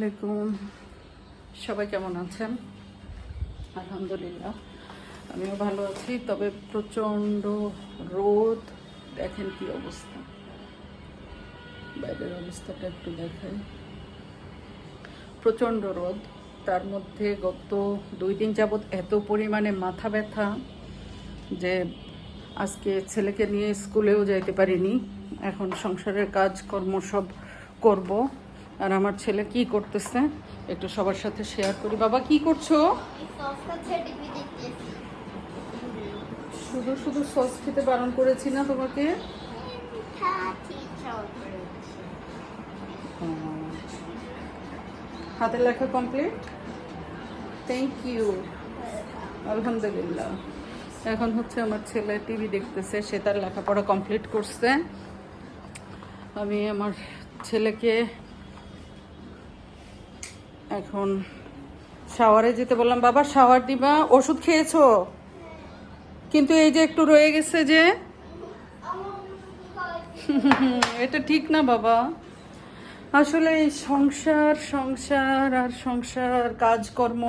আলাইকুম। সবাই কেমন আছেন? আলহামদুলিল্লাহ, আমিও ভালো আছি। তবে প্রচণ্ড রোদ, দেখেন কি অবস্থা। বাইরের অবস্থাটা একটু দেখাই। প্রচণ্ড রোদ, তার মধ্যে গত দুই দিন যাবৎ এত পরিমাণে মাথা ব্যথা যে আজকে ছেলেকে নিয়ে স্কুলেও যাইতে পারিনি। এখন সংসারের কাজকর্ম সব করব। আর আমার ছেলে কি করতেছে একটু সবার সাথে শেয়ার করি। বাবা, কি করছ? শুধু শুধু সস খেতে বারণ করেছি না তোমাকে? হাতের লেখা কমপ্লিট থ্যাংক ইউ আলহামদুলিল্লাহ। এখন হচ্ছে আমার ছেলে টিভি দেখতেছে, সে তার লেখাপড়া কমপ্লিট করছে। আমি আমার ছেলেকে এখন শাওয়ারে যেতে বললাম, বাবা শাওয়ার দিবা? ওষুধ খেয়েছো? কিন্তু এই যে একটু রয়ে গেছে যে এটা ঠিক না, বাবা। আসলে এই সংসার সংসার আর সংসার, কাজকর্ম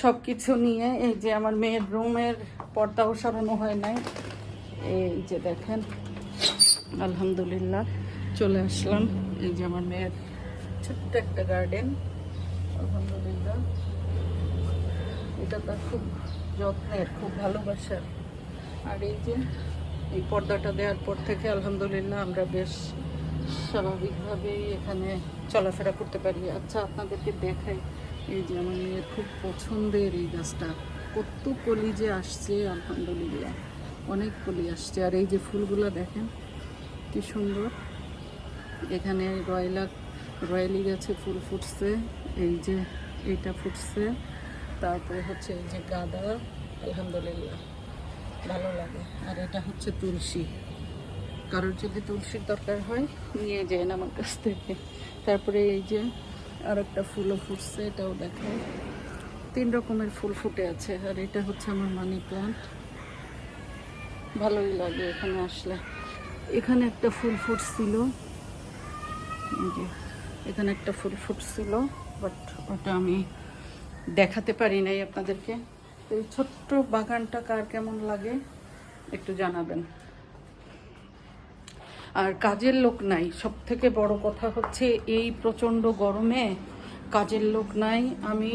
সব কিছু নিয়ে এই যে আমার মেয়ের রুমের পর্দাও সরানো হয় নাই। এই যে দেখেন, আলহামদুলিল্লাহ, চলে আসলাম। এই যে আমার মেয়ের ছোট্ট একটা গার্ডেন আলহামদুলিল্লাহ। এটা তার খুব যত্নের, খুব ভালোবাসার। আর এই যে এই পর্দাটা দেওয়ার পর থেকে আলহামদুলিল্লাহ আমরা বেশ স্বাভাবিকভাবেই এখানে চলাফেরা করতে পারি। আচ্ছা আপনাদেরকে দেখাই এই যে আমার মেয়ের খুব পছন্দের এই গাছটা। কত কলি যে আসছে, আলহামদুলিল্লাহ। অনেক কলি আসছে। আর এই যে ফুলগুলো দেখেন, কি সুন্দর। এখানে রয়লা গাছে ফুল ফুটছে, এই যে এইটা ফুটছে। তারপরে হচ্ছে এই যে গাঁদা, আলহামদুলিল্লাহ, ভালো লাগে। আর এটা হচ্ছে তুলসী। কারোর যদি তুলসীর দরকার হয়, নিয়ে যান আমার কাছ থেকে। তারপরে এই যে আর একটা ফুলও ফুটছে, এটাও দেখায় তিন রকমের ফুল ফুটে আছে, আর এটা হচ্ছে আমার মানি প্লান্ট। ভালোই লাগে এখানে আসলে। এখানে একটা ফুল ফুটছিল। এখানে একটা ফুল ফুটছিল বাট ওটা আমি দেখাতে পারি নাই আপনাদেরকে। তো এই ছোট্ট বাগানটা কার কেমন লাগে, একটু জানাবেন। আর কাজের লোক নাই সব থেকে বড় কথা হচ্ছে এই প্রচণ্ড গরমে কাজের লোক নাই। আমি